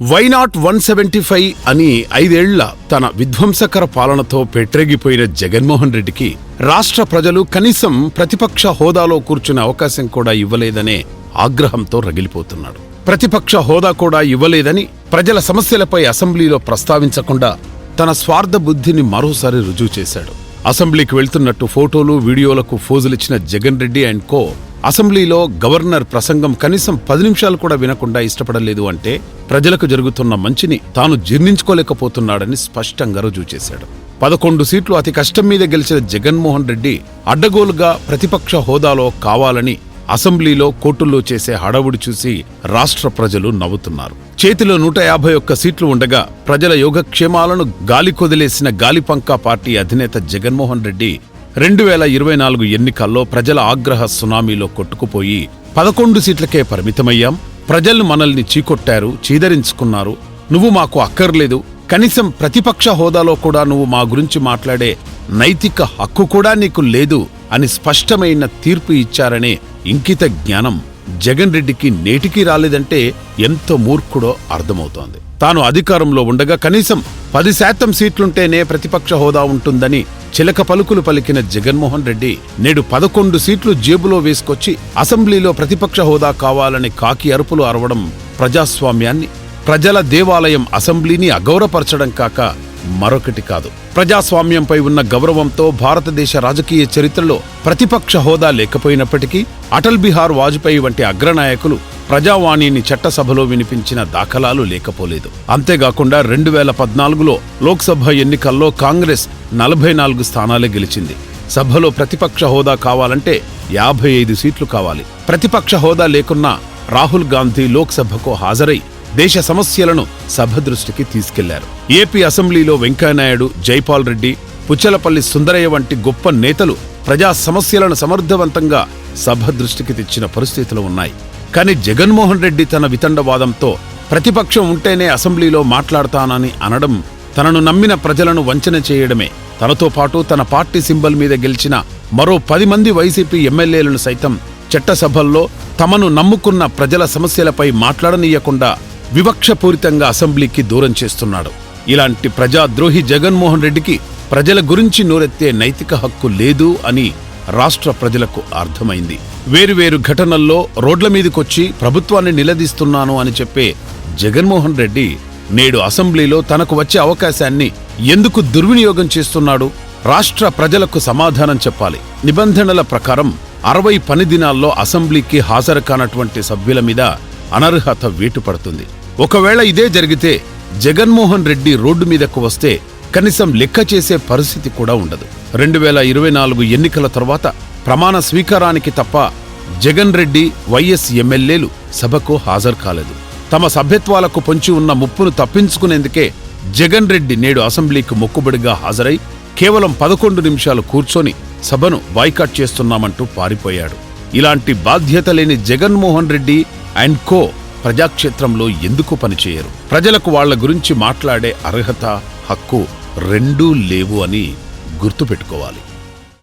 Why not one seventy five అని ఐదేళ్ళ తన విధ్వంసకర పాలనతో పెట్టరేగిపోయిన జగన్మోహన్ రెడ్డికి రాష్ట్ర ప్రజలు కనీసం ప్రతిపక్ష హోదాలో కూర్చునే అవకాశం కూడా ఇవ్వలేదనే ఆగ్రహంతో రగిలిపోతున్నాడు. ప్రతిపక్ష హోదా కూడా ఇవ్వలేదని ప్రజల సమస్యలపై అసెంబ్లీలో ప్రస్తావించకుండా తన స్వార్థ బుద్ధిని మరోసారి రుజువు చేశాడు. అసెంబ్లీకి వెళ్తున్నట్టు ఫోటోలు వీడియోలకు ఫోజులిచ్చిన జగన్ రెడ్డి అండ్ కో అసెంబ్లీలో గవర్నర్ ప్రసంగం కనీసం పది నిమిషాలు కూడా వినకుండా ఇష్టపడలేదు అంటే ప్రజలకు జరుగుతున్న మంచిని తాను జీర్ణించుకోలేకపోతున్నాడని స్పష్టంగా రుజువు చేశాడు. పదకొండు సీట్లు అతి కష్టం మీద గెలిచిన జగన్మోహన్ రెడ్డి అడ్డగోలుగా ప్రతిపక్ష హోదాలో కావాలని అసెంబ్లీలో కోర్టుల్లో చేసే హడావుడి చూసి రాష్ట్ర ప్రజలు నవ్వుతున్నారు. చేతిలో నూట యాభై ఒక్క సీట్లు ఉండగా ప్రజల యోగక్షేమాలను గాలికొదిలేసిన గాలిపంకా పార్టీ అధినేత జగన్మోహన్ రెడ్డి రెండు వేల ఇరవై నాలుగు ఎన్నికల్లో ప్రజల ఆగ్రహ సునామీలో కొట్టుకుపోయి పదకొండు సీట్లకే పరిమితమయ్యాం. ప్రజలు మనల్ని చీకొట్టారు చీదరించుకున్నారు. నువ్వు మాకు అక్కర్లేదు. కనీసం ప్రతిపక్ష హోదాలో కూడా నువ్వు మా గురించి మాట్లాడే నైతిక హక్కు కూడా నీకు లేదు అని స్పష్టమైన తీర్పు ఇచ్చారనే ఇంకిత జ్ఞానం జగన్ రెడ్డికి నేటికి రాలేదంటే ఎంత మూర్ఖుడో అర్థమవుతోంది. తాను అధికారంలో ఉండగా కనీసం పది శాతం సీట్లుంటేనే ప్రతిపక్ష హోదా ఉంటుందని చిలక పలుకులు పలికిన జగన్మోహన్ రెడ్డి నేడు పదకొండు సీట్లు జేబులో వేసుకొచ్చి అసెంబ్లీలో ప్రతిపక్ష హోదా కావాలని కాకి అరుపులు అరవడం ప్రజాస్వామ్యాన్ని ప్రజల దేవాలయం అసెంబ్లీని అగౌరపరచడం కాక మరొకటి కాదు. ప్రజాస్వామ్యంపై ఉన్న గౌరవంతో భారతదేశ రాజకీయ చరిత్రలో ప్రతిపక్ష హోదా లేకపోయినప్పటికీ అటల్ బిహార్ వాజ్పేయి వంటి అగ్రనాయకులు ప్రజావాణిని చట్టసభలో వినిపించిన దాఖలాలు లేకపోలేదు. అంతేకాకుండా రెండు వేల పద్నాలుగులో లోక్సభ ఎన్నికల్లో కాంగ్రెస్ నలభై నాలుగు స్థానాలే గెలిచింది. సభలో ప్రతిపక్ష హోదా కావాలంటే యాభై ఐదు సీట్లు కావాలి. ప్రతిపక్ష హోదా లేకున్నా రాహుల్ గాంధీ లోక్సభకు హాజరై దేశ సమస్యలను సభ దృష్టికి తీసుకెళ్ళారు. ఏపీ అసెంబ్లీలో వెంకయ్యనాయుడు జైపాల్ రెడ్డి పుచ్చలపల్లి సుందరయ్య వంటి గొప్ప నేతలు ప్రజా సమస్యలను సమర్థవంతంగా సభ దృష్టికి తెచ్చిన పరిస్థితులు ఉన్నాయి. కానీ జగన్మోహన్ రెడ్డి తన వితండవాదంతో ప్రతిపక్షం ఉంటేనే అసెంబ్లీలో మాట్లాడతానని అనడం తనను నమ్మిన ప్రజలను వంచన చేయడమే. తనతో పాటు తన పార్టీ సింబల్ మీద గెలిచిన మరో పది మంది వైసీపీ ఎమ్మెల్యేలను సైతం చట్టసభల్లో తమను నమ్ముకున్న ప్రజల సమస్యలపై మాట్లాడనీయకుండా వివక్షపూరితంగా అసెంబ్లీకి దూరం చేస్తున్నాడు. ఇలాంటి ప్రజాద్రోహి జగన్మోహన్ రెడ్డికి ప్రజల గురించి నోరెత్తే నైతిక హక్కు లేదు అని రాష్ట్ర ప్రజలకు అర్థమైంది. వేరువేరు ఘటనల్లో రోడ్ల మీదకొచ్చి ప్రభుత్వాన్ని నిలదీస్తున్నాను అని చెప్పే జగన్మోహన్ రెడ్డి నేడు అసెంబ్లీలో తనకు వచ్చే అవకాశాన్ని ఎందుకు దుర్వినియోగం చేస్తున్నాడు? రాష్ట్ర ప్రజలకు సమాధానం చెప్పాలి. నిబంధనల ప్రకారం అరవై పని దినాల్లో అసెంబ్లీకి హాజరు కానటువంటి సభ్యుల మీద అనర్హత వేటు పడుతుంది ఒకవేళ ఇదే జరిగితే జగన్మోహన్ రెడ్డి రోడ్డు మీదకు వస్తే కనీసం లెక్క చేసే పరిస్థితి కూడా ఉండదు. రెండు వేల ఇరవై నాలుగు ఎన్నికల తర్వాత ప్రమాణ స్వీకారానికి తప్ప జగన్ రెడ్డి వైఎస్ ఎమ్మెల్యేలు సభకు హాజరు కాలేదు. తమ సభ్యత్వాలకు పొంచి ఉన్న ముప్పును తప్పించుకునేందుకే జగన్ రెడ్డి నేడు అసెంబ్లీకి మొక్కుబడిగా హాజరై కేవలం పదకొండు నిమిషాలు కూర్చొని సభను బాయ్కాట్ చేస్తున్నామంటూ పారిపోయాడు. ఇలాంటి బాధ్యత లేని జగన్మోహన్ రెడ్డి అండ్ కో ప్రజాక్షేత్రంలో ఎందుకు పనిచేయరు? ప్రజలకు వాళ్ళ గురించి మాట్లాడే అర్హత హక్కు రెండూ లేవు అని గుర్తుపెట్టుకోవాలి.